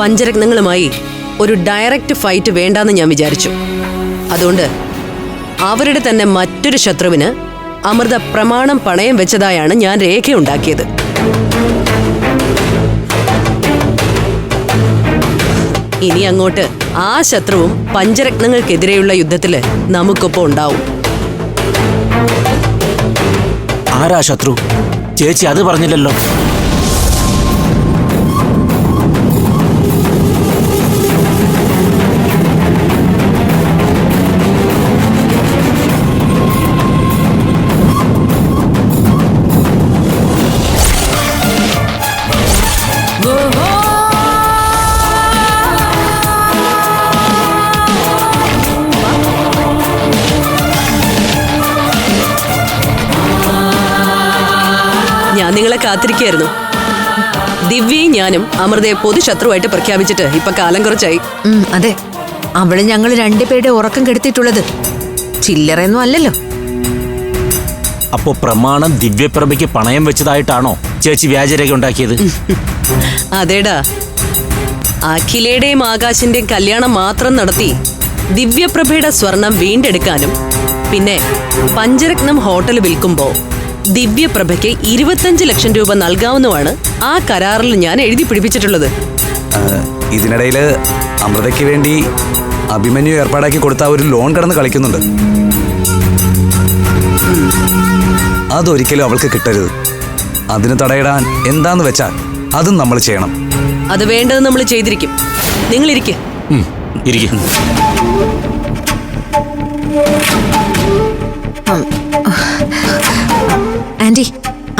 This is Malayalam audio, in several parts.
പഞ്ചരത്നങ്ങളുമായി ഒരു ഡയറക്റ്റ് ഫൈറ്റ് വേണ്ടാന്ന് ഞാൻ വിചാരിച്ചു. അതുകൊണ്ട് അവരുടെ തന്നെ മറ്റൊരു ശത്രുവിന് അമൃത പ്രമാണം പണയം വെച്ചതായാണ് ഞാൻ രേഖയുണ്ടാക്കിയത്. ഇനി അങ്ങോട്ട് ആ ശത്രുവും പഞ്ചരത്നങ്ങൾക്കെതിരെയുള്ള യുദ്ധത്തിൽ നമുക്കൊപ്പം ഉണ്ടാവും. ആരാ ശത്രു? ചേച്ചി അത് പറഞ്ഞില്ലല്ലോ. നിങ്ങളെ കാത്തിരിക്കായിരുന്നു ദിവ്യയും ഞാനും അമൃതയെ പൊതുശത്രുവായിട്ട് പ്രഖ്യാപിച്ചിട്ട് ഇപ്പൊ കാലം കുറച്ചായി. അതെ. അവൾ ഞങ്ങൾ രണ്ടുപേരുടെ ഉറക്കം കെടുത്തിട്ടുള്ളത് ചില്ലറയൊന്നും അല്ലല്ലോ. അപ്പോ പ്രമാണം ദിവ്യപ്രഭയ്ക്ക് പണയം വെച്ചതായിട്ടാണോ ചേച്ചി വ്യാജരേഖ ഉണ്ടാക്കിയത്? അതേടാ. അഖിലയുടെയും ആകാശിന്റെയും കല്യാണം മാത്രം നടത്തി ദിവ്യപ്രഭയുടെ സ്വർണം വീണ്ടെടുക്കാനും പിന്നെ പഞ്ചരത്നം ഹോട്ടൽ വിൽക്കുമ്പോ ദിവ്യപ്രഭയ്ക്ക് ഇരുപത്തഞ്ച് ലക്ഷം രൂപ നൽകാവുന്നതാണ് ആ കരാറിൽ ഞാൻ എഴുതി പിടിപ്പിച്ചിട്ടുള്ളത്. ഇതിനിടയിൽ ഇതിനിടയിൽ അമൃതയ്ക്ക് വേണ്ടി അഭിമന്യു ഏർപ്പാടാക്കി കൊടുത്ത ഒരു ലോൺ കടന്ന് കളിക്കുന്നുണ്ട്. അതൊരിക്കലും അവൾക്ക് കിട്ടരുത്. അതിന് തടയിടാൻ എന്താന്ന് വെച്ചാൽ അതും നമ്മൾ ചെയ്യണം. അത് വേണ്ടത് നമ്മൾ ചെയ്തിരിക്കും. നിങ്ങൾ ഇരിക്കും. ആന്റി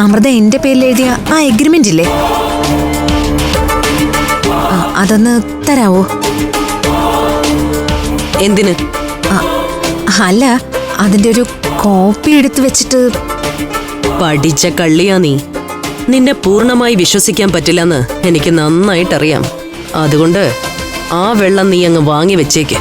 അമൃത എന്റെ പേരിൽ എഴുതിയ ആ എഗ്രിമെന്റ് ഇല്ലേ? അതൊന്ന് തരാവോ? എന്തിന്? അല്ല അതിന്റെ ഒരു കോപ്പി എടുത്തു വെച്ചിട്ട് പഠിച്ച കള്ളിയാ നീ. നിന്നെ പൂർണമായി വിശ്വസിക്കാൻ പറ്റില്ലെന്ന് എനിക്ക് നന്നായിട്ടറിയാം. അതുകൊണ്ട് ആ വെള്ളം നീ അങ്ങ് വാങ്ങി വെച്ചേക്ക്.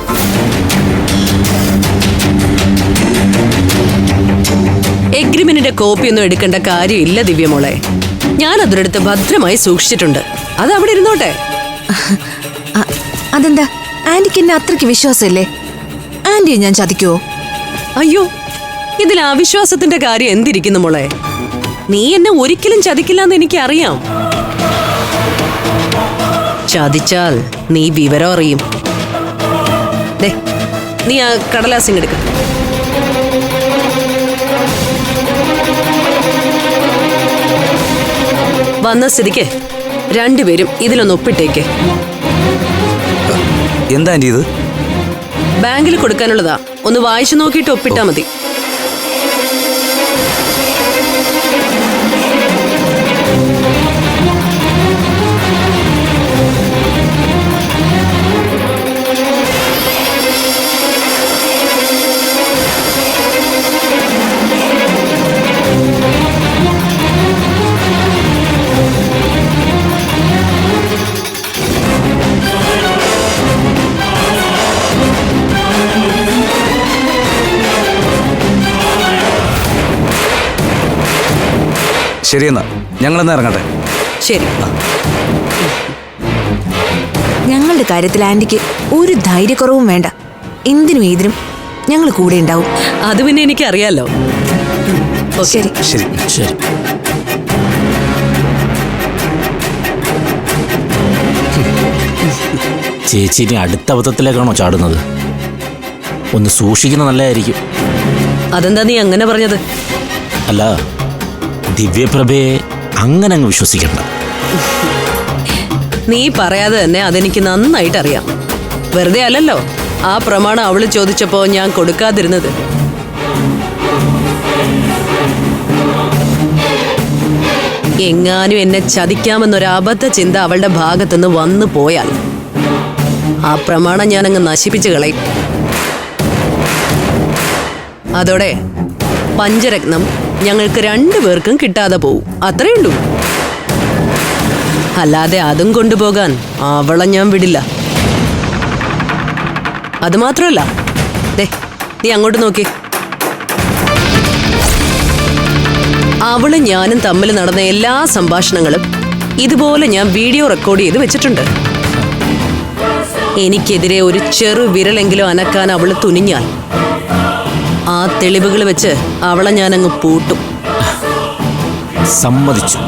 എഗ്രിമെന്റിന്റെ കോപ്പി ഒന്നും എടുക്കേണ്ട കാര്യമില്ല ദിവ്യമോളെ. ഞാൻ അതിനടുത്ത് ഭദ്രമായി സൂക്ഷിച്ചിട്ടുണ്ട്. അത് അവിടെ ഇരുന്നോട്ടെ. അതെന്താ? ആന്റിക്ക് എന്നെ അത്രയ്ക്ക് വിശ്വാസമില്ലേ? ആന്റിയെ ഞാൻ ചതിക്കുവോ? അയ്യോ ഇതിൽ അവിശ്വാസത്തിന്റെ കാര്യം എന്തിരിക്കുന്നു മോളെ? നീ എന്നെ ഒരിക്കലും ചതിക്കില്ല എന്ന് എനിക്കറിയാം. ചതിച്ചാൽ നീ വിവരം അറിയും. നീ ആ കടലാസിങ് എടുക്ക. വന്ന സ്ഥിതിക്ക് രണ്ടുപേരും ഇതിലൊന്ന് ഒപ്പിട്ടേക്ക്. എന്താ ഇത്? ബാങ്കിൽ കൊടുക്കാനുള്ളതാ. ഒന്ന് വായിച്ചു നോക്കിയിട്ട് ഒപ്പിട്ടാ മതി. ശരിയെന്നാ. ഞങ്ങളെന്നാ ഇറങ്ങട്ടെ? ശരി. ഞങ്ങളുടെ കാര്യത്തിൽ ആന്റിക്ക് ഒരു ധൈര്യക്കുറവും വേണ്ട. എന്തിനും ഏതിനും ഞങ്ങൾ കൂടെ ഉണ്ടാവും. അത് പിന്നെ എനിക്കറിയാലോ. അറിയാലോ ശരി ശരി. ശരി. ചേച്ചി ഇനി അടുത്ത അബദ്ധത്തിലേക്കാണോ ചാടുന്നത്? ഒന്ന് സൂക്ഷിക്കുന്നത് നല്ലതായിരിക്കും. അതെന്താ നീ അങ്ങനെ പറഞ്ഞത്? അല്ല ദിവ്യപ്രഭയെ അങ്ങനെ അങ്ങ് വിശ്വസിക്കണ്ട. നീ പറയാതെ തന്നെ അതെനിക്ക് നന്നായിട്ട് അറിയാം വെറുതെ അല്ലല്ലോ ആ പ്രമാണം അവൾ ചോദിച്ചപ്പോ ഞാൻ കൊടുക്കാതിരുന്നത്. എങ്ങാനും എന്നെ ചതിക്കാമെന്നൊരു അബദ്ധ ചിന്ത അവളുടെ ഭാഗത്തുനിന്ന് വന്നു പോയാൽ ആ പ്രമാണം ഞാൻ അങ്ങ് നശിപ്പിച്ചു കളയും. അതോടെ പഞ്ചരത്നം ഞങ്ങൾക്ക് രണ്ടുപേർക്കും കിട്ടാതെ പോവും. അത്രേ ഉള്ളൂ. അല്ലാതെ അതും കൊണ്ടുപോകാൻ അവളെ ഞാൻ വിടില്ല. അത് മാത്രമല്ല ദേ നീ അങ്ങോട്ട് നോക്കി. അവൾ ഞാനും തമ്മിൽ നടന്ന എല്ലാ സംഭാഷണങ്ങളും ഇതുപോലെ ഞാൻ വീഡിയോ റെക്കോർഡ് ചെയ്ത് വെച്ചിട്ടുണ്ട്. എനിക്കെതിരെ ഒരു ചെറു വിരലെങ്കിലും അനക്കാൻ അവൾ തുനിഞ്ഞാൽ തെളിവുകൾ വെച്ച് അവളെ ഞാനങ്ങ് പൂട്ടും. സമ്മതിച്ചു.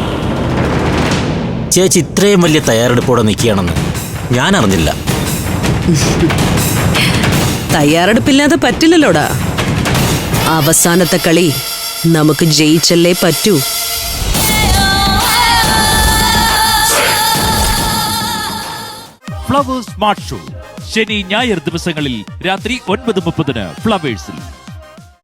ചേച്ചി ഇത്രയും വലിയ തയ്യാറെടുപ്പോടെ നിൽക്കുകയാണെന്ന് ഞാൻ അറിഞ്ഞില്ല തയ്യാറെടുപ്പില്ലാതെ പറ്റില്ലല്ലോടാ. അവസാനത്തെ കളി നമുക്ക് ജയിച്ചല്ലേ പറ്റൂ. Flowers smart show. ശനി ഞായർ ദിവസങ്ങളിൽ രാത്രി ഒൻപത് മുപ്പതിന് ഫ്ലവേഴ്സിൽ.